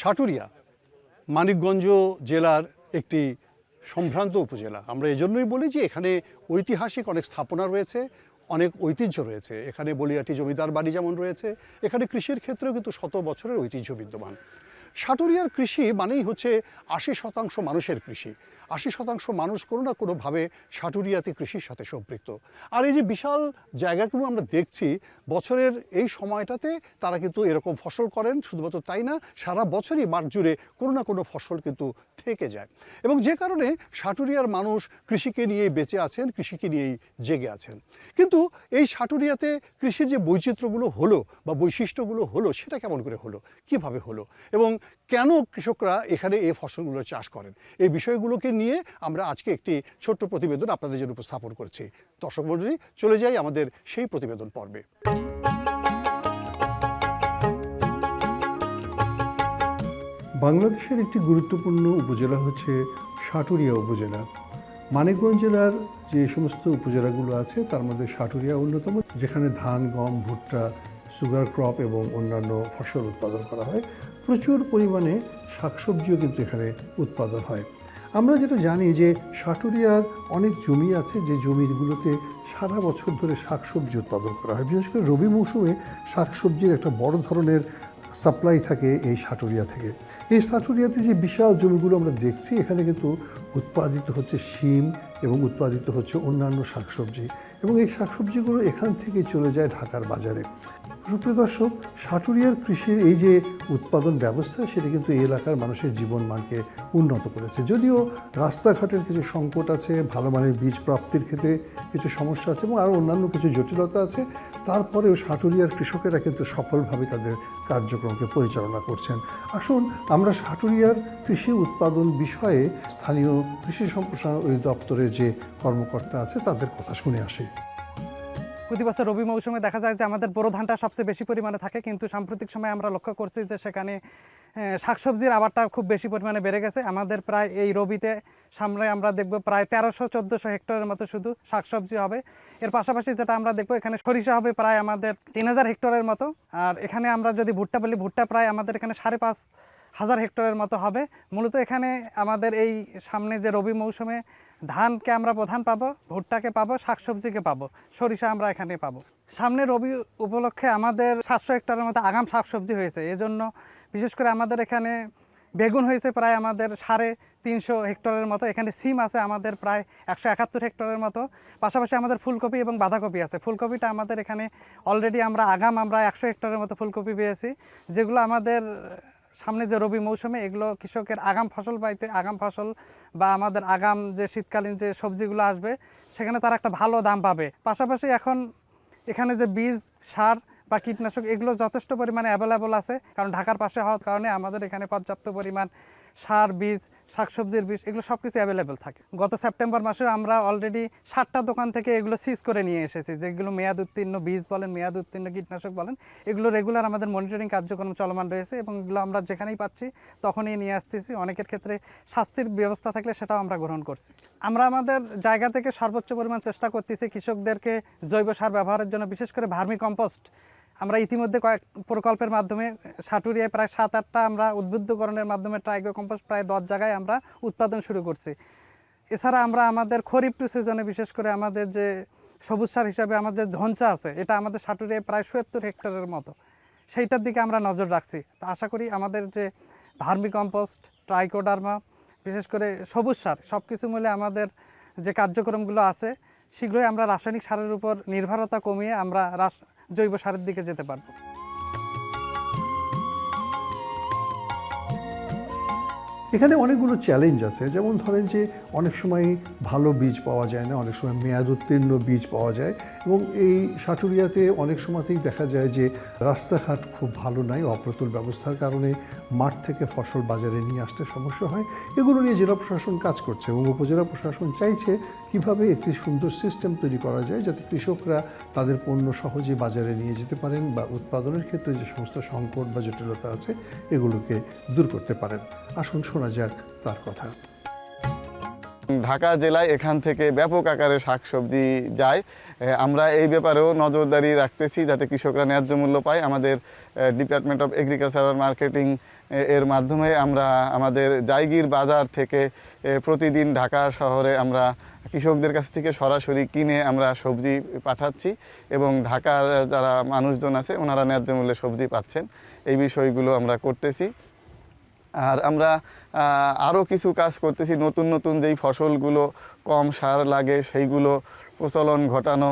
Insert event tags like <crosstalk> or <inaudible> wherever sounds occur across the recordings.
সাটুরিয়া, মানিকগঞ্জ জেলার একটি সম্ভ্রান্ত উপজেলা। আমরা এজন্যই বলি যে এখানে ঐতিহাসিক অনেক স্থাপনা রয়েছে, অনেক ঐতিহ্য রয়েছে। এখানে বলিয়াটি জমিদার বাড়ি যেমন রয়েছে, এখানে কৃষির ক্ষেত্রেও কিন্তু শত বছরের ঐতিহ্য বিদ্যমান। সাটুরিয়ার কৃষি মানেই হচ্ছে আশি শতাংশ মানুষের কৃষি। আশি শতাংশ মানুষ কোনো না কোনোভাবে সাটুরিয়াতে কৃষির সাথে সম্পৃক্ত। আর এই যে বিশাল জায়গাগুলো আমরা দেখছি, বছরের এই সময়টাতে তারা কিন্তু এরকম ফসল করেন, শুধুমাত্র তাই না, সারা বছরই মাঠ জুড়ে কোনো না কোনো ফসল কিন্তু থেকে যায়। এবং যে কারণে সাটুরিয়ার মানুষ কৃষিকে নিয়েই বেঁচে আছেন, কৃষিকে নিয়েই জেগে আছেন। কিন্তু এই সাটুরিয়াতে কৃষির যে বৈচিত্র্যগুলো হলো বা বৈশিষ্ট্যগুলো হলো, সেটা কেমন করে হলো? কীভাবে হলো? এবং কেন কৃষকরা এখানে এই ফসলগুলো চাষ করেন? এই বিষয়গুলোকে নিয়ে আমরা আজকে একটি ছোট্ট প্রতিবেদন আপনাদের জন্য উপস্থাপন করছি। দর্শক মণ্ডলী, চলে যাই আমাদের সেই প্রতিবেদন পর্বে। বাংলাদেশের একটি গুরুত্বপূর্ণ উপজেলা হচ্ছে সাটুরিয়া উপজেলা। মানিকগঞ্জ জেলার যে সমস্ত উপজেলাগুলো আছে, তার মধ্যে সাটুরিয়া অন্যতম, যেখানে ধান, গম, ভুট্টা, সুগার ক্রপ এবং অন্যান্য ফসল উৎপাদন করা হয়। প্রচুর পরিমাণে শাকসবজিও কিন্তু এখানে উৎপাদন হয়। আমরা যেটা জানি যে সাটুরিয়ার অনেক জমি আছে যে জমিগুলোতে সারা বছর ধরে শাকসবজি উৎপাদন করা হয়। বিশেষ করে রবি মৌসুমে শাকসবজির একটা বড় ধরনের সাপ্লাই থাকে এই সাটুরিয়া থেকে। এই সাটুরিয়াতে যে বিশাল জমিগুলো আমরা দেখছি, এখানে কিন্তু উৎপাদিত হচ্ছে শিম এবং উৎপাদিত হচ্ছে অন্যান্য শাকসবজি। এবং এই শাকসবজিগুলো এখান থেকে চলে যায় ঢাকার বাজারে। সুপ্রিয় দর্শক, সাটুরিয়ার কৃষির এই যে উৎপাদন ব্যবস্থা, সেটা কিন্তু এই এলাকার মানুষের জীবন মানকে উন্নত করেছে। যদিও রাস্তাঘাটের কিছু সংকট আছে, ভালো মানের বীজ প্রাপ্তির ক্ষেত্রে কিছু সমস্যা আছে এবং আরও অন্যান্য কিছু জটিলতা আছে, তারপরেও সাটুরিয়ার কৃষকেরা কিন্তু সফলভাবে তাদের কার্যক্রমকে পরিচালনা করছেন। আসুন, আমরা সাটুরিয়ার কৃষি উৎপাদন বিষয়ে স্থানীয় কৃষি সম্প্রসারণ অধিদপ্তরের যে কর্মকর্তা আছে, তাদের কথা শুনে আসি। প্রতি বছর রবি মৌসুমে দেখা যায় যে আমাদের বোরো ধানটা সবচেয়ে বেশি পরিমাণে থাকে, কিন্তু সাম্প্রতিক সময়ে আমরা লক্ষ্য করছি যে সেখানে শাকসবজির আবারটা খুব বেশি পরিমাণে বেড়ে গেছে। আমাদের প্রায় এই রবিতে সামনে আমরা দেখব প্রায় তেরোশো, চোদ্দোশো হেক্টরের মতো শুধু শাকসবজি হবে। এর পাশাপাশি যেটা আমরা দেখব, এখানে সরিষা হবে প্রায় আমাদের তিন হাজার হেক্টরের মতো। আর এখানে আমরা যদি ভুট্টা বলি, ভুট্টা প্রায় আমাদের এখানে সাড়ে পাঁচ হাজার হেক্টরের মতো হবে। মূলত এখানে আমাদের এই সামনে যে রবি মৌসুমে ধানকে আমরা প্রধান পাবো, ভুট্টাকে পাবো, শাকসবজিকে পাবো, সরিষা আমরা এখানে পাবো। সামনে রবি উপলক্ষে আমাদের সাতশো হেক্টরের মতো আগাম শাকসবজি হয়েছে। এজন্য বিশেষ করে আমাদের এখানে বেগুন হয়েছে প্রায় আমাদের সাড়ে তিনশো হেক্টরের মতো। এখানে সিম আছে আমাদের প্রায় একশো একাত্তর হেক্টরের মতো। পাশাপাশি আমাদের ফুলকপি এবং বাঁধাকপি আছে। ফুলকপিটা আমাদের এখানে অলরেডি আমরা আগাম আমরা একশো হেক্টরের মতো ফুলকপি পেয়েছি, যেগুলো আমাদের সামনে যে রবি মৌসুমে এগুলো কৃষকের আগাম ফসল পাইতে, আগাম ফসল বা আমাদের আগাম যে শীতকালীন যে সবজিগুলো আসবে, সেখানে তারা একটা ভালো দাম পাবে। পাশাপাশি এখন এখানে যে বীজ, সার বা কীটনাশক, এগুলো যথেষ্ট পরিমাণে অ্যাভেলেবল আছে। কারণ ঢাকার পাশে হওয়ার কারণে আমাদের এখানে পর্যাপ্ত পরিমাণ সার বীজ, শাকসবজির বীজ, এগুলো সব কিছু অ্যাভেলেবেল থাকে। গত সেপ্টেম্বর মাসে আমরা অলরেডি ষাটটা দোকান থেকে এগুলো সিজ করে নিয়ে এসেছি। যেগুলো মেয়াদ উত্তীর্ণ বীজ বলেন, মেয়াদ উত্তীর্ণ কীটনাশক বলেন, এগুলো রেগুলার আমাদের মনিটরিং কার্যক্রম চলমান রয়েছে এবং এগুলো আমরা যেখানেই পাচ্ছি তখনই নিয়ে আসতেছি। অনেকের ক্ষেত্রে শাস্তির ব্যবস্থা থাকলে সেটাও আমরা গ্রহণ করছি। আমরা আমাদের জায়গা থেকে সর্বোচ্চ পরিমাণ চেষ্টা করতেছি কৃষকদেরকে জৈব সার ব্যবহারের জন্য, বিশেষ করে ভার্মি কম্পোস্ট আমরা ইতিমধ্যে কয়েক প্রকল্পের মাধ্যমে সাটুরিয়ায় প্রায় সাত আটটা আমরা উদ্বুদ্ধকরণের মাধ্যমে ট্রাইগো কম্পোস্ট প্রায় দশ জায়গায় আমরা উৎপাদন শুরু করছি। এছাড়া আমরা আমাদের খরিফ টু সিজনে বিশেষ করে আমাদের যে সবুজ সার হিসাবে আমাদের যে ধনচা আছে, এটা আমাদের সাটুরিয়ায় প্রায় সত্তর হেক্টরের মতো। সেইটার দিকে আমরা নজর রাখছি। তো আশা করি আমাদের যে ভার্মি কম্পোস্ট ট্রাইকোডার্মা, বিশেষ করে সবুজ সার সব কিছু মিলে আমাদের যে কার্যক্রমগুলো আছে, শীঘ্রই আমরা রাসায়নিক সারের উপর নির্ভরতা কমিয়ে আমরা রাস- জৈব সারের দিকে যেতে পারব। এখানে অনেকগুলো চ্যালেঞ্জ আছে। যেমন ধরেন যে, অনেক সময় ভালো বীজ পাওয়া যায় না, অনেক সময় মেয়াদ উত্তীর্ণ বীজ পাওয়া যায়। এবং এই সাটুরিয়াতে অনেক সময়তেই দেখা যায় যে রাস্তাঘাট খুব ভালো নাই, অপ্রতুল ব্যবস্থার কারণে মাঠ থেকে ফসল বাজারে নিয়ে আসতে সমস্যা হয়। এগুলো নিয়ে জেলা প্রশাসন কাজ করছে এবং উপজেলা প্রশাসন চাইছে কীভাবে একটি সুন্দর সিস্টেম তৈরি করা যায় যাতে কৃষকরা তাদের পণ্য সহজে বাজারে নিয়ে যেতে পারেন বা উৎপাদনের ক্ষেত্রে যে সমস্ত সংকট বা জটিলতা আছে, এগুলোকে দূর করতে পারেন। আসুন শোনা যাক তার কথা। ঢাকা জেলায় এখান থেকে ব্যাপক আকারে শাকসবজি যায়। আমরা এই ব্যাপারেও নজরদারি রাখতেছি যাতে কৃষকরা ন্যায্য মূল্য পায়। আমাদের ডিপার্টমেন্ট অফ এগ্রিকালচারাল মার্কেটিং এর মাধ্যমে আমরা আমাদের জায়গির বাজার থেকে প্রতিদিন ঢাকা শহরে আমরা কৃষকদের কাছ থেকে সরাসরি কিনে আমরা সবজি পাঠাচ্ছি এবং ঢাকার যারা মানুষজন আছে, ওনারা ন্যায্য মূল্যে সবজি পাচ্ছেন। এই বিষয়গুলো আমরা করতেছি। আর আমরা আরও কিছু কাজ করতেছি। নতুন নতুন যেই ফসলগুলো কম সার লাগে, সেইগুলো প্রচলন ঘটানো।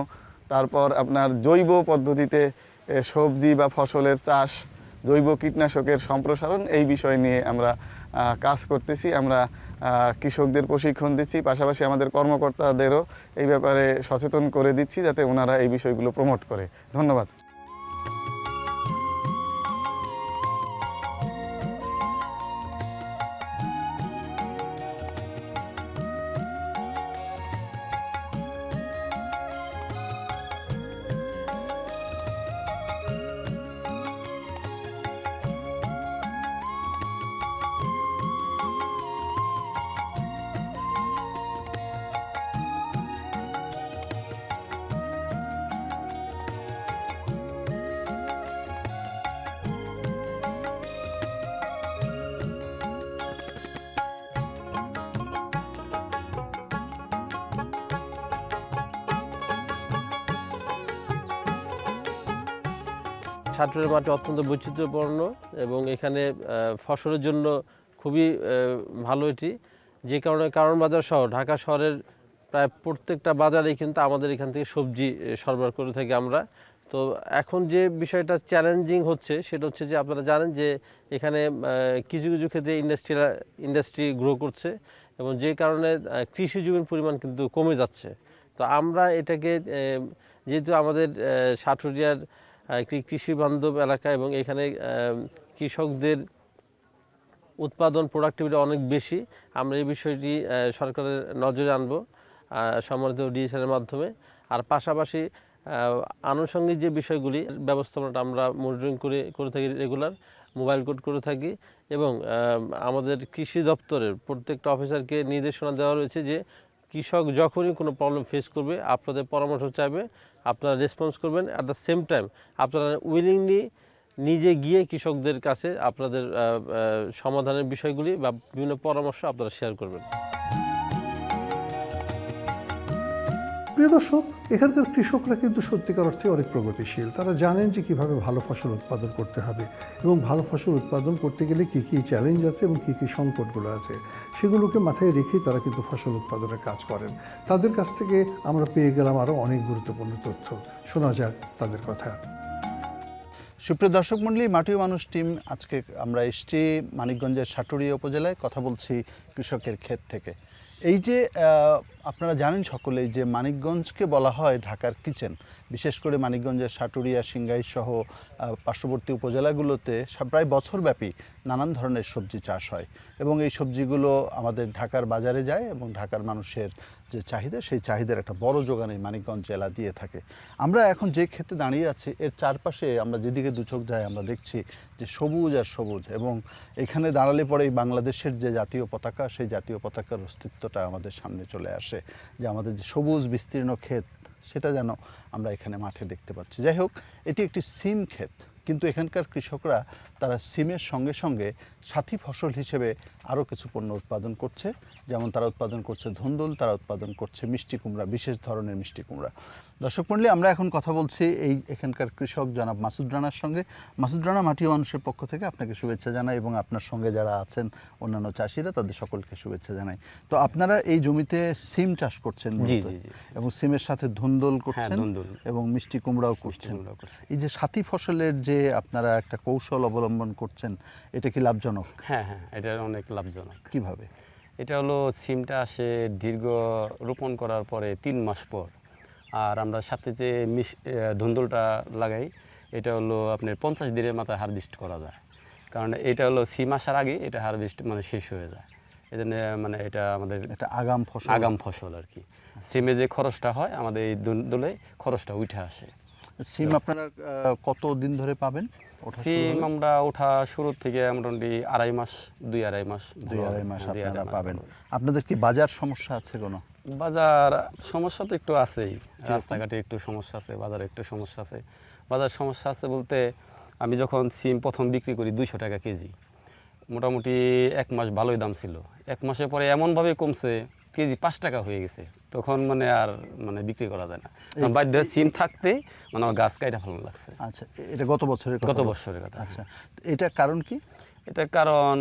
তারপর আপনার জৈব পদ্ধতিতে সবজি বা ফসলের চাষ, জৈব কীটনাশকের সম্প্রসারণ, এই বিষয় নিয়ে আমরা কাজ করতেছি। আমরা কৃষকদের প্রশিক্ষণ দিচ্ছি। পাশাপাশি আমাদের কর্মকর্তাদেরও এই ব্যাপারে সচেতন করে দিচ্ছি, যাতে ওনারা এই বিষয়গুলো প্রমোট করে। ধন্যবাদ। ছাত্রের মাটি অত্যন্ত বৈচিত্র্যপূর্ণ এবং এখানে ফসলের জন্য খুবই ভালো এটি। যে কারণে কারণ বাজার সহ ঢাকা শহরের প্রায় প্রত্যেকটা বাজারেই কিন্তু আমাদের এখান থেকে সবজি সরবরাহ করে থাকি আমরা। তো এখন যে বিষয়টা চ্যালেঞ্জিং হচ্ছে, সেটা হচ্ছে যে আপনারা জানেন যে এখানে কিছু কিছু ক্ষেত্রে ইন্ডাস্ট্রিরা ইন্ডাস্ট্রি গ্রো করছে এবং যে কারণে কৃষি জমির পরিমাণ কিন্তু কমে যাচ্ছে। তো আমরা এটাকে যেহেতু আমাদের সাটুরিয়ার কৃষি বান্ধব এলাকা এবং এখানে কৃষকদের উৎপাদন প্রোডাক্টিভিটি অনেক বেশি। আমরা এই বিষয়টি সরকারের নজরে আনব সম্মানিত ডিএসএর মাধ্যমে। আর পাশাপাশি আনুষঙ্গিক যে বিষয়গুলি, ব্যবস্থাপনাটা আমরা মনিটরিং করে করে থাকি রেগুলার মোবাইল কোড করে থাকি এবং আমাদের কৃষি দপ্তরের প্রত্যেকটা অফিসারকে নির্দেশনা দেওয়া রয়েছে যে, কৃষক যখনই কোনো প্রবলেম ফেস করবে, আপনাদের পরামর্শ চাইবে আপনারা রেসপন্স করবেন। অ্যাট দ্য সেম টাইম আপনারা উইলিংলি নিজে গিয়ে কৃষকদের কাছে আপনাদের সমাধানের বিষয়গুলি বা বিভিন্ন পরামর্শ আপনারা শেয়ার করবেন। প্রিয় দর্শক, এখানকার কৃষকরা কিন্তু সত্যিকার অর্থে অনেক প্রগতিশীল। তারা জানেন যে কীভাবে ভালো ফসল উৎপাদন করতে হবে এবং ভালো ফসল উৎপাদন করতে গেলে কী কী চ্যালেঞ্জ আছে এবং কী কী সংকটগুলো আছে, সেগুলোকে মাথায় রেখেই তারা কিন্তু ফসল উৎপাদনের কাজ করেন। তাদের কাছ থেকে আমরা পেয়ে গেলাম আরও অনেক গুরুত্বপূর্ণ তথ্য। শোনা যাক তাদের কথা। সুপ্রিয় দর্শক মণ্ডলী, মাটি মানুষ টিম আজকে আমরা এসছি মানিকগঞ্জের সাটুরিয়া উপজেলায়। কথা বলছি কৃষকের ক্ষেত থেকে। এই যে আপনারা জানেন সকলেই যে মানিকগঞ্জকে বলা হয় ঢাকার কিচেন। বিশেষ করে মানিকগঞ্জের সাটুরিয়া সিংগাই সহ পার্শ্ববর্তী উপজেলাগুলোতে প্রায় বছরব্যাপী নানান ধরনের সবজি চাষ হয় এবং এই সবজিগুলো আমাদের ঢাকার বাজারে যায় এবং ঢাকার মানুষের যে চাহিদা, সেই চাহিদার একটা বড় যোগান এই মানিকগঞ্জ জেলা দিয়ে থাকে। আমরা এখন যে ক্ষেত্রে দাঁড়িয়ে আছি, এর চারপাশে আমরা যেদিকে দুচোখ যাই আমরা দেখছি যে সবুজ আর সবুজ এবং এখানে দাঁড়ালে পরে এই বাংলাদেশের যে জাতীয় পতাকা, সেই জাতীয় পতাকার অস্তিত্বটা আমাদের সামনে চলে আসে। যে আমাদের যে সবুজ বিস্তীর্ণ ক্ষেত সেটা যেন আমরা এখানে মাঠে দেখতে পাচ্ছি। যাই হোক, এটি একটি সিম ক্ষেত, কিন্তু এখানকার কৃষকরা তারা সিমের সঙ্গে সঙ্গে সাথী ফসল হিসেবে আরও কিছু পণ্য উৎপাদন করছে। যেমন তারা উৎপাদন করছে ধুন্দুল, তারা উৎপাদন করছে মিষ্টি কুমড়া, বিশেষ ধরনের মিষ্টি কুমড়া। দর্শক মণ্ডলী আমরা এখন কথা বলছি এই এখানকার কৃষক জনাব মাসুদ রানার সঙ্গে। মাসুদ রানা মাটি মানুষের পক্ষ থেকে আপনাকে শুভেচ্ছা জানাই এবং আপনার সঙ্গে যারা আছেন অন্যান্য চাষিরা তাদের সকলকে শুভেচ্ছা জানাই। তো আপনারা এই জমিতে সিম চাষ করছেন জি, জি, জি, এবং সিমের সাথে ধুন্দুল করছেন ধুন্দুল। এবং মিষ্টি কুমড়াও করছেন। এই যে সাথী ফসলের যে আপনারা একটা কৌশল অবলম্বন করছেন এটা কি লাভজনক? হ্যাঁ হ্যাঁ এটা অনেক লাভজনক। কীভাবে? এটা হলো সিমটা আসে দীর্ঘ রোপণ করার পরে তিন মাস পর। আর আমরা সাথে যে মিশ ধুন্দুলটা লাগাই এটা হলো আপনার পঞ্চাশ দিনের মাথায় হারভেস্ট করা যায়। কারণ এটা হলো সিম আসার আগে এটা হারভেস্ট মানে শেষ হয়ে যায়। এই জন্য মানে এটা আমাদের একটা আগাম ফসল। আগাম ফসল আর কি। সিমে যে খরচটা হয় আমাদের এই ধুন্দুলে খরচটা উঠে আসে। সিম আপনারা কত দিন ধরে পাবেন? সিম আমরা ওঠা শুরু থেকে মোটামুটি আড়াই মাস দুই আড়াই মাস দুই আড়াই মাস আপনারা পাবেন। আপনাদের কি বাজার সমস্যা আছে কোনো? বাজার সমস্যা তো একটু আছেই। রাস্তাঘাটে একটু সমস্যা আছে বাজারে একটু সমস্যা আছে। বাজার সমস্যা আছে বলতে আমি যখন সিম প্রথম বিক্রি করি দুইশো টাকা কেজি মোটামুটি এক মাস ভালোই দাম ছিল। এক মাসের পরে এমনভাবে কমছে কেজি পাঁচ টাকা হয়ে গেছে। তখন মানে আর মানে বিক্রি করা যায় না। বাধ্য সিম থাকতে মানে আমার গাছ কাইটা ভালো লাগছে। আচ্ছা এটা গত বছরের গত বছরের কথা। আচ্ছা এটা কারণ কি? এটা কারণ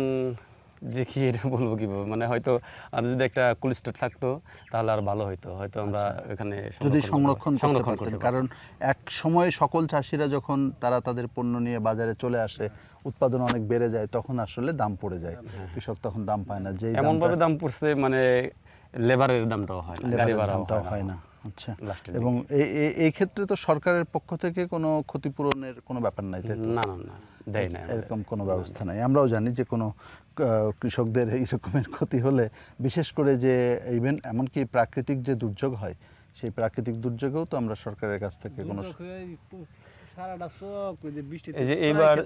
যে কি এটা বলব কীভাবে? মানে হয়তো আর যদি একটা কোল্ড স্টোর থাকতো তাহলে আর ভালো হইতো। হয়তো আমরা এখানে আচ্ছা। যদি সংরক্ষণ সংরক্ষণ করতে কারণ এক সময় সকল চাষিরা যখন তারা তাদের পণ্য নিয়ে বাজারে চলে আসে উৎপাদন অনেক বেড়ে যায় তখন আসলে দাম পড়ে যায়। কৃষক তখন দাম পায় না। যে এমন ভাবে দাম পড়ছে মানে লেবারের দামটাও হয় না গাড়ি দামটাও হয় না। আচ্ছা। এবং এই- ক্ষেত্রে তো সরকারের পক্ষ থেকে কোনো ক্ষতিপূরণের কোনো ব্যাপার নাই তাই না না না দেয় না এরকম কোনো ব্যবস্থা নাই। আমরাও জানি যে কোনো কৃষকদের এই রকমের ক্ষতি হলে বিশেষ করে যে ইভেন এমনকি প্রাকৃতিক যে দুর্যোগ হয় সেই প্রাকৃতিক দুর্যোগেও তো আমরা সরকারের কাছ থেকে কোনো এই যে এইবার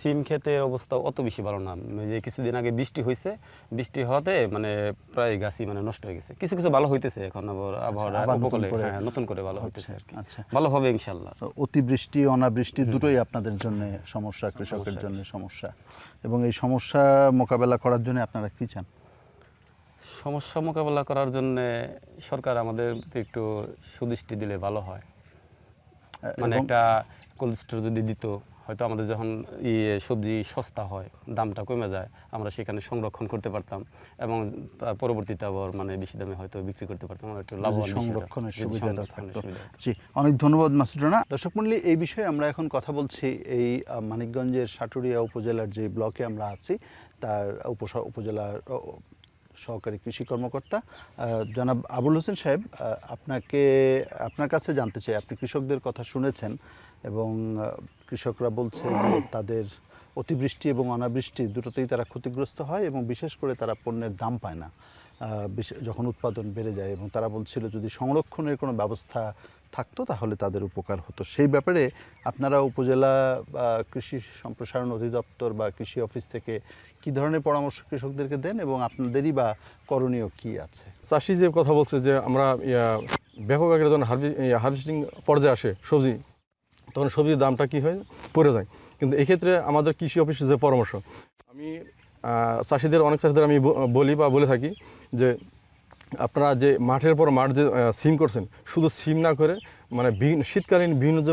সিম ক্ষেতের অবস্থা অত বেশি ভালো না। যে কিছুদিন আগে বৃষ্টি হয়েছে বৃষ্টি হওয়াতে মানে প্রায় গাছই মানে নষ্ট হয়ে গেছে। কিছু কিছু ভালো হইতেছে এখন আবার আবার নতুন উপকূলে হ্যাঁ নতুন করে ভালো হইতেছে আর কি আচ্ছা। ভালো হবে ইনশাল্লাহ অতিবৃষ্টি অনাবৃষ্টি দুটোই আপনাদের জন্য সমস্যা কৃষকের জন্য সমস্যা। এবং এই সমস্যা মোকাবেলা করার জন্য আপনারা কি চান? সমস্যা মোকাবেলা করার জন্য সরকার আমাদের একটু সুদৃষ্টি দিলে ভালো হয়। মানে একটা কোল্ড স্টোর যদি দিত হয়তো আমাদের যখন ইয়ে সবজি সস্তা হয় দামটা কমে যায় আমরা সেখানে সংরক্ষণ করতে পারতাম এবং তার পরবর্তীতে আবার মানে বেশি দামে হয়তো বিক্রি করতে পারতাম একটু হতাম। সংরক্ষণের সুবিধা। জি অনেক ধন্যবাদ মাসুদ রানা দর্শক মন্ডলী এই বিষয়ে আমরা এখন কথা বলছি এই মানিকগঞ্জের সাটুরিয়া উপজেলার যে ব্লকে আমরা আছি তার উপজেলার সহকারী কৃষি কর্মকর্তা জনাব আবুল হোসেন সাহেব আপনাকে আপনার কাছে জানতে চাই আপনি কৃষকদের কথা শুনেছেন এবং কৃষকরা বলছে যে <coughs> তাদের অতিবৃষ্টি এবং অনাবৃষ্টি দুটোতেই তারা ক্ষতিগ্রস্ত হয় এবং বিশেষ করে তারা পণ্যের দাম পায় না। যখন উৎপাদন বেড়ে যায় এবং তারা বলছিল যদি সংরক্ষণের কোনো ব্যবস্থা থাকতো তাহলে তাদের উপকার হতো। সেই ব্যাপারে আপনারা উপজেলা বা কৃষি সম্প্রসারণ অধিদপ্তর বা কৃষি অফিস থেকে কি ধরনের পরামর্শ কৃষকদেরকে দেন এবং আপনাদেরই বা করণীয় কি আছে? চাষি যে কথা বলছে যে আমরা ব্যাপক আকারে যখন হার্ভেস্টিং পর্যায়ে আসে সবজি তখন সবজির দামটা কি হয়? পড়ে যায়। কিন্তু এক্ষেত্রে আমাদের কৃষি অফিসের যে পরামর্শ, আমি চাষিদের, অনেক চাষিদের আমি বলি বা বলে থাকি যে, আপনারা যে মাঠের পর মাঠ যে সিম করছেন, শুধু সিম না করে মানে বিভিন্ন শীতকালীন বিভিন্ন যে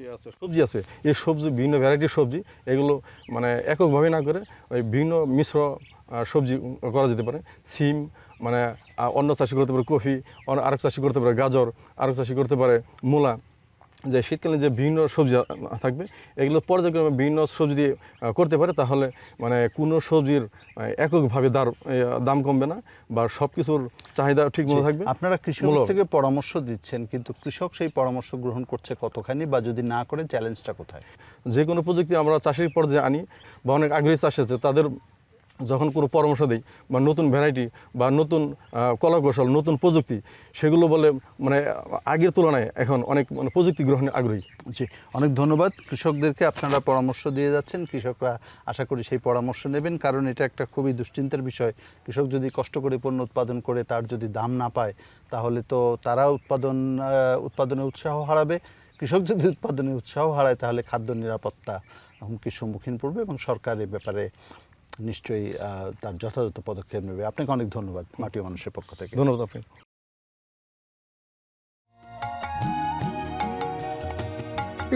ইয়ে আছে, সবজি আছে, এই সবজি, বিভিন্ন ভ্যারাইটির সবজি, এগুলো মানে এককভাবে না করে ওই বিভিন্ন মিশ্র সবজি করা যেতে পারে। সিম মানে অন্য চাষি করতে পারে কফি আরেক চাষি করতে পারে গাজর, আরেক চাষি করতে পারে মূলা যে শীতকালে যে বিভিন্ন সবজি থাকবে এগুলো পর্যায়ক্রমে বিভিন্ন সবজি দিয়ে করতে পারে তাহলে মানে কোনো সবজির এককভাবে দার দাম কমবে না বা সব কিছুর চাহিদা ঠিক মতো থাকবে। আপনারা কৃষি মূল্য থেকে পরামর্শ দিচ্ছেন কিন্তু কৃষক সেই পরামর্শ গ্রহণ করছে কতখানি বা যদি না করে চ্যালেঞ্জটা কোথায়? যে কোনো প্রযুক্তি আমরা চাষের পর্যায়ে আনি বা অনেক আগ্রহী চাষি আছে তাদের যখন কোনো পরামর্শ দিই বা নতুন ভ্যারাইটি বা নতুন আহ, কলা কৌশল নতুন প্রযুক্তি সেগুলো বলে মানে আগের তুলনায় এখন অনেক মানে প্রযুক্তি গ্রহণে আগ্রহী। জি অনেক ধন্যবাদ। কৃষকদেরকে আপনারা পরামর্শ দিয়ে যাচ্ছেন। কৃষকরা আশা করি সেই পরামর্শ নেবেন কারণ এটা একটা খুবই দুশ্চিন্তার বিষয়। কৃষক যদি কষ্ট করে পণ্য উৎপাদন করে তার যদি দাম না পায় তাহলে তো তারা উৎপাদন উৎপাদনে উৎসাহ হারাবে। কৃষক যদি উৎপাদনে উৎসাহ হারায় তাহলে খাদ্য নিরাপত্তা হুমকির সম্মুখীন পড়বে এবং সরকার এ ব্যাপারে নিশ্চয়ই তার যথাযথ পদক্ষেপ নেবে। আপনাকে অনেক ধন্যবাদ মাটিও মানুষের পক্ষ থেকে। ধন্যবাদ আপনি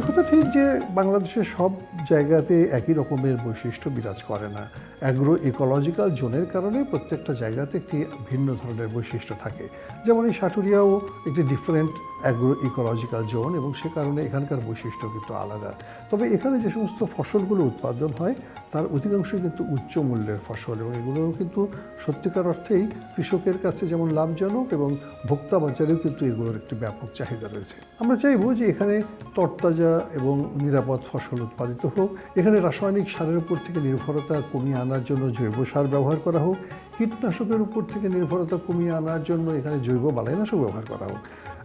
একথা ঠিক যে বাংলাদেশের সব জায়গাতে একই রকমের বৈশিষ্ট্য বিরাজ করে না। অ্যাগ্রো ইকোলজিক্যাল জোনের কারণে প্রত্যেকটা জায়গাতে একটি ভিন্ন ধরনের বৈশিষ্ট্য থাকে। যেমন এই সাটুরিয়াও একটি ডিফারেন্ট অ্যাগ্রো ইকোলজিক্যাল জোন এবং সে কারণে এখানকার বৈশিষ্ট্য কিন্তু আলাদা। তবে এখানে যে সমস্ত ফসলগুলো উৎপাদন হয়, তার অধিকাংশই কিন্তু উচ্চ মূল্যের ফসল এবং এগুলো কিন্তু সত্যিকার অর্থেই কৃষকের কাছে যেমন লাভজনক এবং ভোক্তা বাজারেও কিন্তু এগুলোর একটি ব্যাপক চাহিদা রয়েছে। আমরা চাইব যে এখানে তরতাজা এবং নিরাপদ ফসল উৎপাদিত হোক, এখানে রাসায়নিক সারের উপর থেকে নির্ভরতা কমিয়ে আনার জন্য জৈব সার ব্যবহার করা হোক, কীটনাশকের উপর থেকে নির্ভরতা কমিয়ে আনার জন্য এখানে জৈব বালাইনাশক ব্যবহার করা হোক।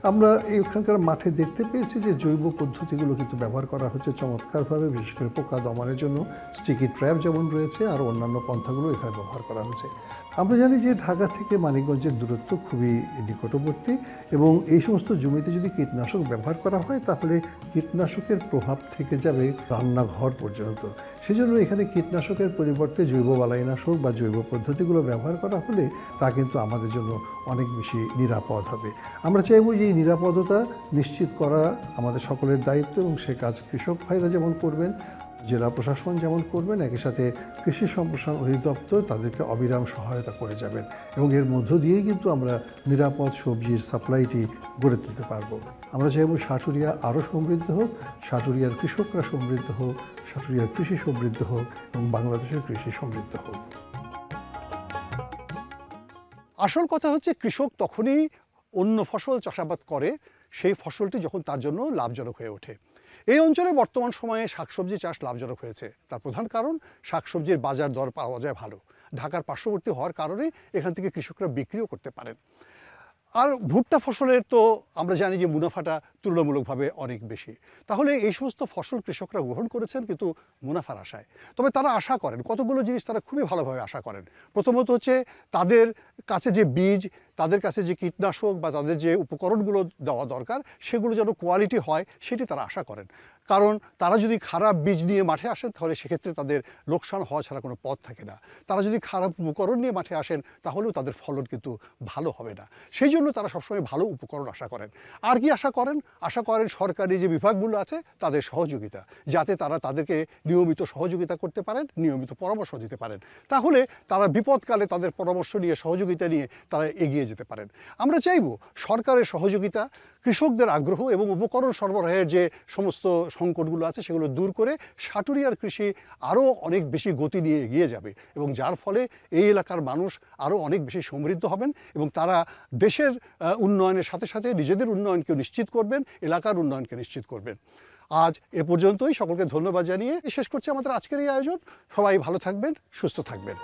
আমরা এখানকার মাঠে দেখতে পেয়েছি যে জৈব পদ্ধতিগুলো কিন্তু ব্যবহার করা হচ্ছে চমৎকারভাবে, বিশেষ করে পোকা দমনের জন্য। স্টিকি ট্র্যাপ যেমন রয়েছে আর অন্যান্য পন্থাগুলো এখানে ব্যবহার করা হচ্ছে। আমরা জানি যে ঢাকা থেকে মানিকগঞ্জের দূরত্ব খুবই নিকটবর্তী এবং এই সমস্ত জমিতে যদি কীটনাশক ব্যবহার করা হয়, তাহলে কীটনাশকের প্রভাব থেকে যাবে রান্নাঘর পর্যন্ত। সেজন্য এখানে কীটনাশকের পরিবর্তে জৈব বালাইনাশক বা জৈব পদ্ধতিগুলো ব্যবহার করা হলে তা কিন্তু আমাদের জন্য অনেক বেশি নিরাপদ হবে। আমরা চাইব যে এই নিরাপদতা নিশ্চিত করা আমাদের সকলের দায়িত্ব এবং সে কাজ কৃষক ভাইরা যেমন করবেন জেলা প্রশাসন যেমন করবেন, একই সাথে কৃষি সম্প্রসারণ অধিদপ্তর তাদেরকে অবিরাম সহায়তা করে যাবেন এবং এর মধ্য দিয়েই কিন্তু আমরা নিরাপদ সবজির সাপ্লাইটি গড়ে তুলতে পারব। আমরা চাইব সাটুরিয়া আরও সমৃদ্ধ হোক, সাটুরিয়ার কৃষকরা সমৃদ্ধ হোক, সাটুরিয়ার কৃষি সমৃদ্ধ হোক এবং বাংলাদেশের কৃষি সমৃদ্ধ হোক। আসল কথা হচ্ছে কৃষক তখনই অন্য ফসল চাষাবাদ করে, সেই ফসলটি যখন তার জন্য লাভজনক হয়ে ওঠে। এই অঞ্চলে বর্তমান সময়ে শাকসবজি চাষ লাভজনক হয়েছে। তার প্রধান কারণ, শাকসবজির বাজার দর পাওয়া যায় ভালো। ঢাকার পার্শ্ববর্তী হওয়ার কারণে এখান থেকে কৃষকরা বিক্রিও করতে পারেন। আর ভুট্টা ফসলের তো আমরা জানি যে মুনাফাটা তুলনামূলকভাবে অনেক বেশি। তাহলে এই সমস্ত ফসল কৃষকরা গ্রহণ করেছেন কিন্তু মুনাফার আশায়। তবে তারা আশা করেন, কতগুলো জিনিস তারা খুবই ভালোভাবে আশা করেন। প্রথমত হচ্ছে তাদের কাছে যে বীজ তাদের কাছে যে কীটনাশক বা তাদের যে উপকরণগুলো দেওয়া দরকার, সেগুলো যেন কোয়ালিটি হয়, সেটি তারা আশা করেন। কারণ তারা যদি খারাপ বীজ নিয়ে মাঠে আসেন, তাহলে সেক্ষেত্রে তাদের লোকসান হওয়া ছাড়া কোনো পথ থাকে না। তারা যদি খারাপ উপকরণ নিয়ে মাঠে আসেন, তাহলেও তাদের ফলন কিন্তু ভালো হবে না। সেই জন্য তারা সবসময় ভালো উপকরণ আশা করেন। আর কি আশা করেন? আশা করেন সরকারি যে বিভাগগুলো আছে, তাদের সহযোগিতা। যাতে তারা তাদেরকে নিয়মিত সহযোগিতা করতে পারেন, নিয়মিত পরামর্শ দিতে পারেন। তাহলে তারা বিপদকালে তাদের পরামর্শ নিয়ে, সহযোগিতা নিয়ে তারা এগিয়ে যেতে পারেন। আমরা চাইব সরকারের সহযোগিতা, কৃষকদের আগ্রহ এবং উপকরণ সরবরাহের যে সমস্ত সংকটগুলো আছে সেগুলো দূর করে সাটুরিয়ার কৃষি আরও অনেক বেশি গতি নিয়ে এগিয়ে যাবে এবং যার ফলে এই এলাকার মানুষ আরও অনেক বেশি সমৃদ্ধ হবেন এবং তারা দেশের উন্নয়নের সাথে সাথে নিজেদের উন্নয়নকে নিশ্চিত করবেন, এলাকার উন্নয়নকে নিশ্চিত করবেন। আজ এ পর্যন্তই। সকলকে ধন্যবাদ জানিয়ে শেষ করছি আমাদের আজকের এই আয়োজন। সবাই ভালো থাকবেন, সুস্থ থাকবেন।